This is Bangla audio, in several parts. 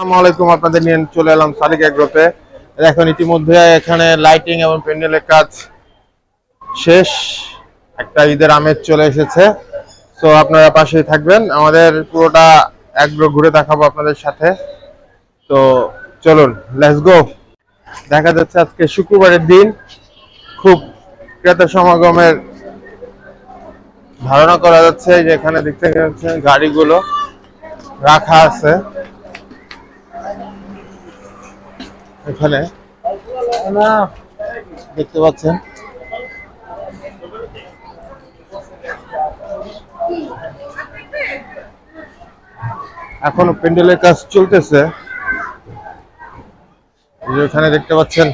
আসসালামু আলাইকুম, আপনাদের নিয়ে চলে এলাম সাদিক এগ্রোতে এখন ইতিমধ্যে এখানে লাইটিং এবং প্যান্ডেলের কাজ শেষ। একটা ঈদের আমেজ চলে এসেছে। তো আপনারা পাশেই থাকবেন। আমাদের পুরোটা এগ্রো ঘুরে দেখাবো আপনাদের সাথে। তো চলুন লেটস গো দেখা যাচ্ছে আজকে শুক্রবারের দিন। খুব ক্রেতা সমাগমের ধারণা করা যাচ্ছে যে এখানে দেখতে পাচ্ছেন গাড়িগুলো রাখা আছে। এখানে দেখতে পাচ্ছেন। এখনও প্যান্ডেলের কাজ চলতেছে। এখানে দেখতে পাচ্ছেন,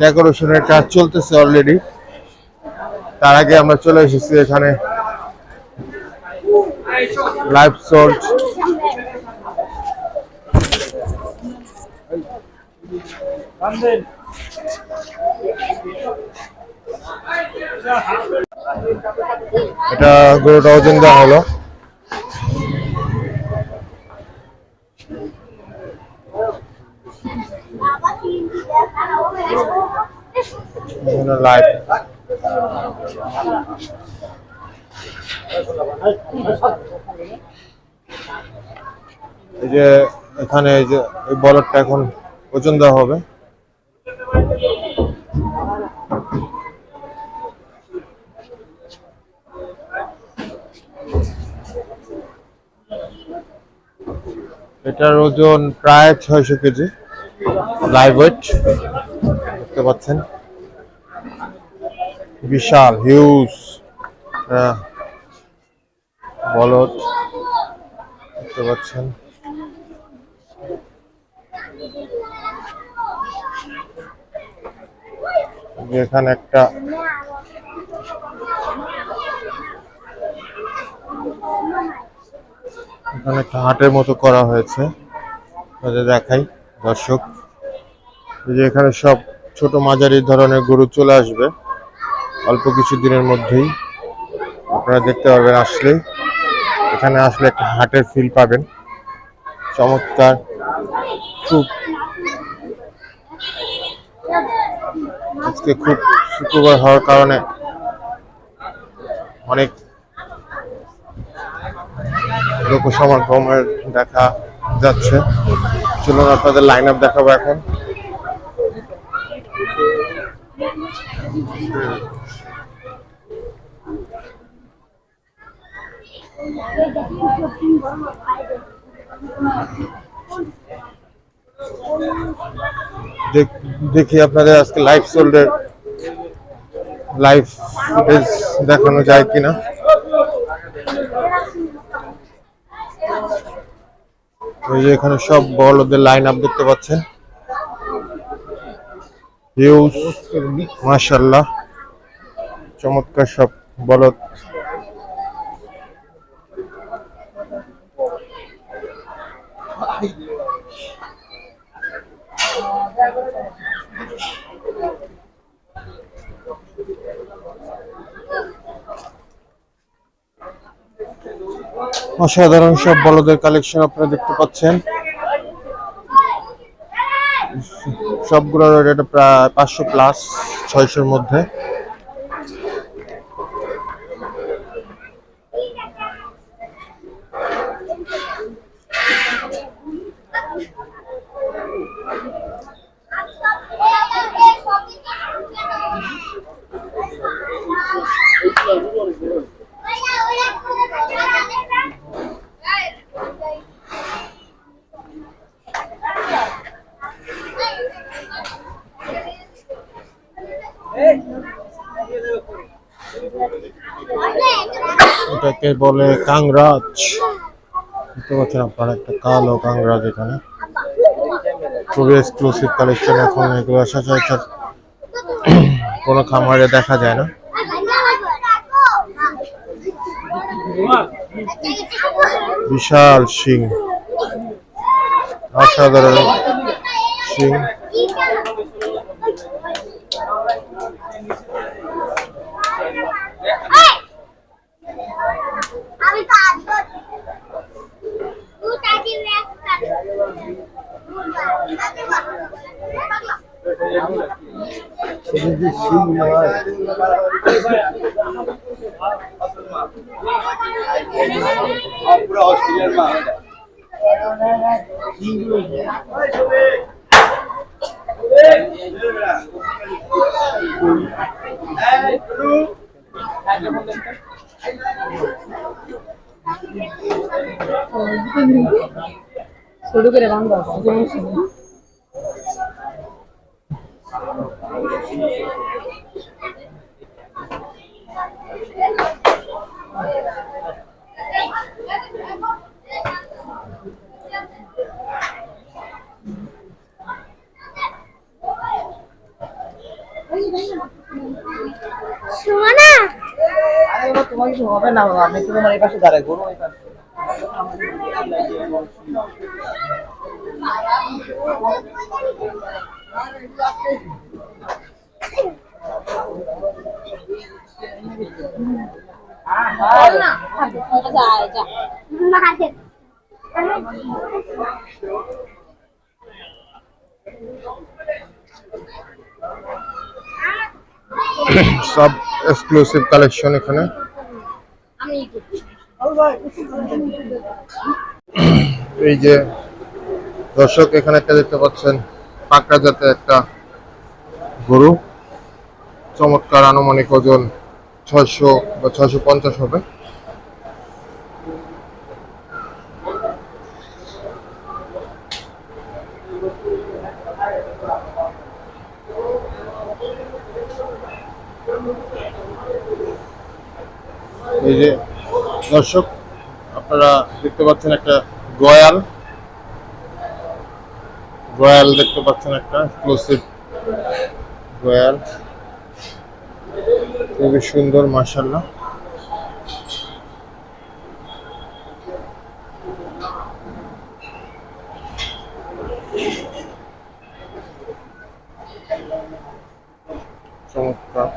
ডেকোরেশনের কাজ চলতেছে অলরেডি তার আগে আমরা চলে এসেছি এখানে। লাইভ সোল্ড এটা গরুটা ওজন দেওয়া হলো। লাইভ এই যে এখানে এই যে এই বলদটা এখন ওজন দেওয়া হবে। এটার ওজন প্রায় ছয়শো কেজি। লাইভ ওয়েট দেখতে পাচ্ছেন। বিশাল হিউজ হ্যাঁ বলদ, দেখতে পাচ্ছেন। এখানে একটা এখানে একটা হাটের মতো করা হয়েছে। দেখাই, দর্শক। এই যে এখানে সব ছোট মাঝারি ধরনের গরু চলে আসবে, অল্প কিছু দিনের মধ্যেই। আপনারা দেখতে পারবেন আসলে এখানে আসলে একটা হাটের ফিল পাবেন। চমৎকার। খুব আজকে খুব শুক্রবার হওয়ার কারণে অনেক লোক সমাগমের দেখা যাচ্ছে। চলুন আপনাদের লাইন আপ দেখাবো এখন। দেখ- দেখি আপনাদের আজকে লাইভ সোল্ডের লাইভ ফুটেজ দেখানো যায় কিনা। ওই যে এখানে সব বড়দের লাইন আপ দেখতে পাচ্ছেন। হিউজ চমৎকার সব বলদ অসাধারণ সব বলদের কালেকশন আপনারা দেখতে পাচ্ছেন। সবগুলোর রেট প্রায় পাঁচশো প্লাস ছয়শোর মধ্যে। এটাকে বলে কাংরাজ। দেখতে পাচ্ছেন আপনারা, একটা কালো কাংরাজ এখানে। খুবই এক্সক্লুসিভ কালেকশন এখন, এগুলো আসা সচরাচর কোনো খামারে দেখা যায় না। বিশাল শিং, অসাধারণ শিং আমি তো আজ ছোট করে রান্না আছে যেমন সুমনা আরে তোমার কিছু হবে না আমি তো তোমার এই পাশে দাঁড়াই গরু এই পাশে। সব এক্সক্লুসিভ কালেকশন এখানে। আমি এই যে দর্শক এখানে একটা দেখতে পাচ্ছেন পাকড়া জাতের একটা গরু। চমৎকার আনুমানিক ওজন ছয়শো বা ছয়শো পঞ্চাশ হবে। এই যে দর্শক, আপনারা দেখতে পাচ্ছেন একটা গয়াল। গয়াল দেখতে পাচ্ছেন একটা এক্সক্লুসিভ গয়াল। খুবই সুন্দর মার্শাল্লাহ চমৎকার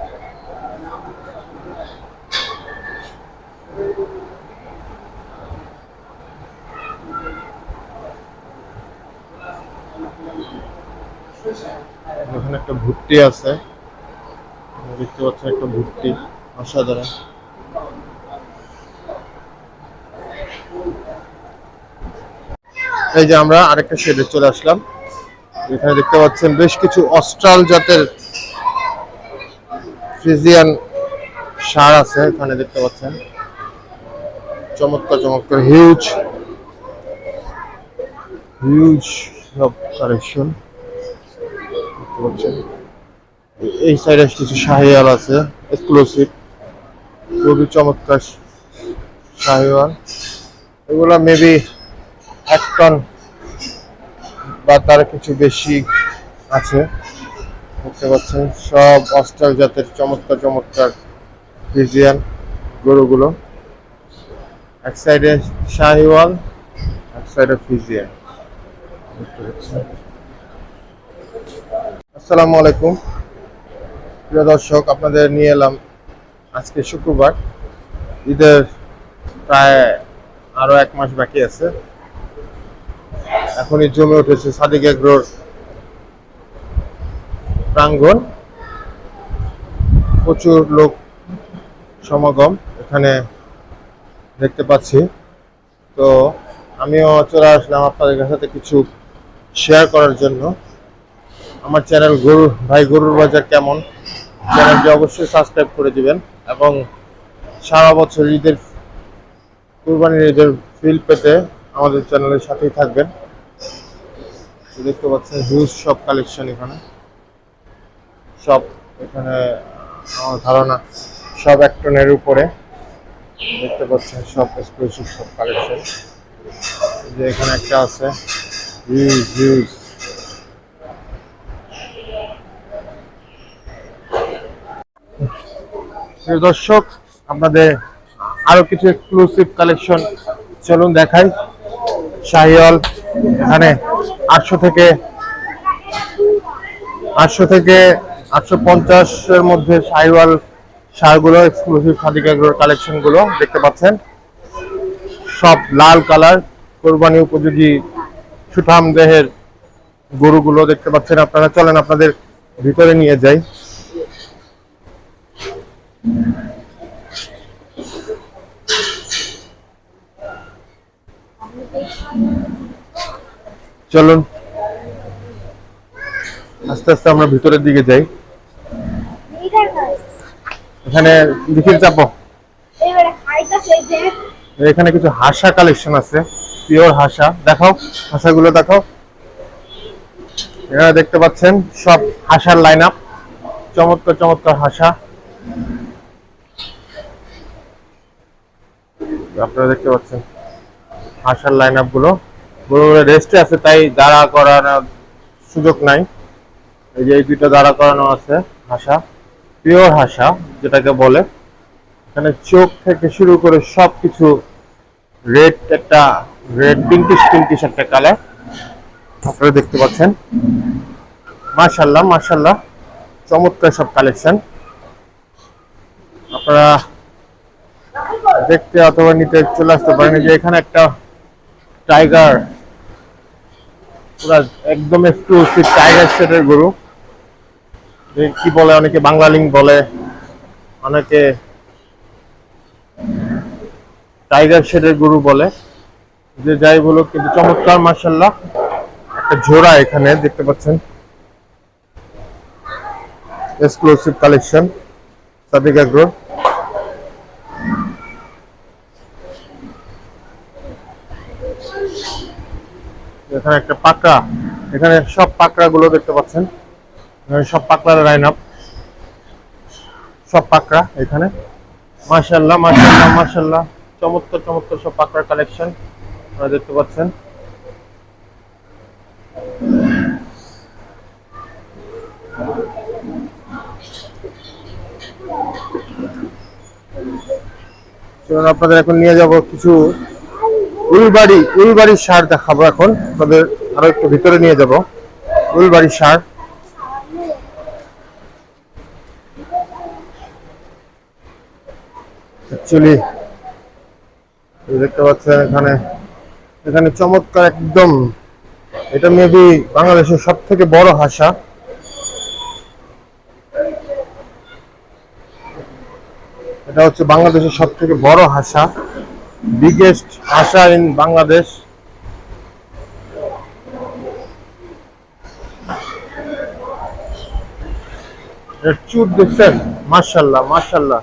এখানে একটা ভুট্টি আছে। দেখতে পাচ্ছেন একটা ভুট্টি অসাধারণ। এই যে আমরা আরেকটা শেডে চলে আসলাম। এখানে দেখতে পাচ্ছেন বেশ কিছু অস্ট্রাল জাতের ফ্রিজিয়ান সার আছে এখানে দেখতে পাচ্ছেন। চমৎকার চমৎকার হিউজ হিউজ সব কালেকশন দেখতে পাচ্ছেন। এই সাইডে কিছু শাহিওয়াল আছে এক্সক্লুসিভ খুবই চমৎকার শাহিওয়াল। এগুলো মেবি এক টন বা তার কিছু বেশি আছে। দেখতে পাচ্ছেন, সব অস্ট্রাল জাতের চমৎকার চমৎকার ফিজিয়ান গরুগুলো। এক সাইডে শাহিওয়াল, এক সাইডে ফিজিয়ান আসসালামু আলাইকুম। প্রিয় দর্শক, আপনাদের নিয়ে এলাম আজকে শুক্রবার। ঈদের প্রায় আরও এক মাস বাকি আছে। এখনই জমে উঠেছে সাদিক এগ্রোর প্রাঙ্গণ। প্রচুর লোক সমাগম এখানে দেখতে পাচ্ছি। তো আমিও চলে আসলাম আপনাদের সাথে কিছু শেয়ার করার জন্য। আমার চ্যানেল গরু ভাই গরুর বাজার কেমন? চ্যানেলটি অবশ্যই সাবস্ক্রাইব করে দিবেন এবং সারা বছর ঈদের কুরবানির ঈদের ফিল পেতে আমাদের চ্যানেলের সাথেই থাকবেন। দেখতে পাচ্ছেন হিউজ সব কালেকশন এখানে। সব এখানে, আমার ধারণা সব এক উপরে দেখতে পাচ্ছেন সব এক্সক্লুসিভ সব কালেকশন যে এখানে একটা আছে। হিউজ হিউজ প্রিয় দর্শক, আপনাদের আরও কিছু এক্সক্লুসিভ কালেকশন চলুন দেখাই। শাহিওয়াল, এখানে আটশো থেকে আটশো থেকে আটশো পঞ্চাশের মধ্যে শাহিওয়াল সারগুলো এক্সক্লুসিভ খাদিকাগুলোর কালেকশনগুলো দেখতে পাচ্ছেন। সব লাল কালার, কোরবানি উপযোগী সুঠাম দেহের গরুগুলো দেখতে পাচ্ছেন। আপনারা চলেন আপনাদের ভিতরে নিয়ে যাই। চলুন। আস্তে আস্তে আমরা ভিতরের দিকে যাই। এখানে দিকির চাপো। এখানে কিছু হাসা কালেকশন আছে পিওর হাসা। দেখাও, হাসাগুলো দেখাও। এখানে দেখতে পাচ্ছেন সব হাসার লাইন আপ চমৎকার চমৎকার হাসা। আপনারা দেখতে পাচ্ছেন। হাসার লাইন আপগুলো রেস্টে আছে, তাই দাঁড়া করানোর সুযোগ নাই। এই যে এই দুটো দাঁড়া করানো আছে হাসা পিওর হাসা যেটাকে বলে। এখানে চোখ থেকে শুরু করে সবকিছু রেড একটা রেড পিঙ্কিশ পিঙ্কিশ একটা কালার আপনারা দেখতে পাচ্ছেন। মাশাল্লাহ মাশাল্লাহ চমৎকার সব কালেকশন আপনারা দেখতে অথবা নিতে চলে আসতে পারেন। যে এখানে একটা টাইগার পুরা একদম এক্সক্লুসিভ টাইগার সেটের গরু। কি বলে অনেকে বাংলালিং বলে, অনেকে টাইগার শেডের গরু বলে। যে যাই বলুক, কিন্তু চমৎকার মার্শাল্লাহ একটা জোড়া এখানে, দেখতে পাচ্ছেন। এক্সক্লুসিভ কালেকশন সাদিক আগ্রো এখানে একটা পাকড়া। এখানে সব পাকড়া গুলো দেখতে পাচ্ছেন। সব পাকড়ার লাইন আপ সব পাকড়া এখানে। মাশাল্লাহ মাশাল্লাহ মাশাল্লাহ চমৎকার চমৎকার সব পাকড়ার কালেকশন আপনারা দেখতে পাচ্ছেন। আপনাদের এখন নিয়ে যাব কিছু উলবাড়ি উলবাড়ির সার দেখাবো এখন আপনাদের আরও একটু ভিতরে নিয়ে যাব। উলবাড়ির সার। অ্যাকচুয়ালি দেখতে পাচ্ছেন এখানে এখানে চমৎকার একদম, এটা মেবি বাংলাদেশের সব থেকে বড় হাসা। এটা হচ্ছে বাংলাদেশের সব থেকে বড় হাসা। হাসা ইন বাংলাদেশ এর চুট দেখছেন? মার্শাল্লাহ মার্শাল্লাহ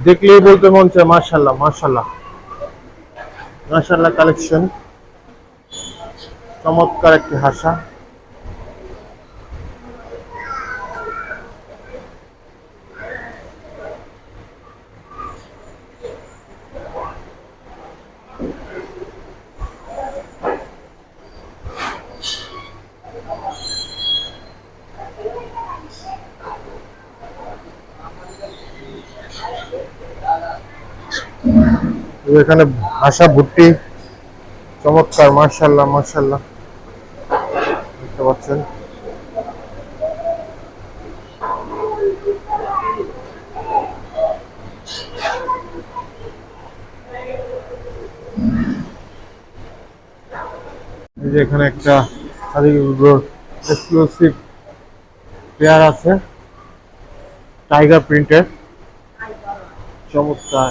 দেখলেই বলতে মন চায় মার্শাল্লাহ মার্শাল্লাহ মার্শাল্লাহ কালেকশন চমৎকার একটি হাসা। এখানে ভাষা ভুট্টি চমৎকার মার্শাল্লাহ মার্শাল্লাহ দেখতে পাচ্ছেন। যে এখানে একটা এক্সক্লুসিভ পেয়ার আছে টাইগার প্রিন্টের চমৎকার।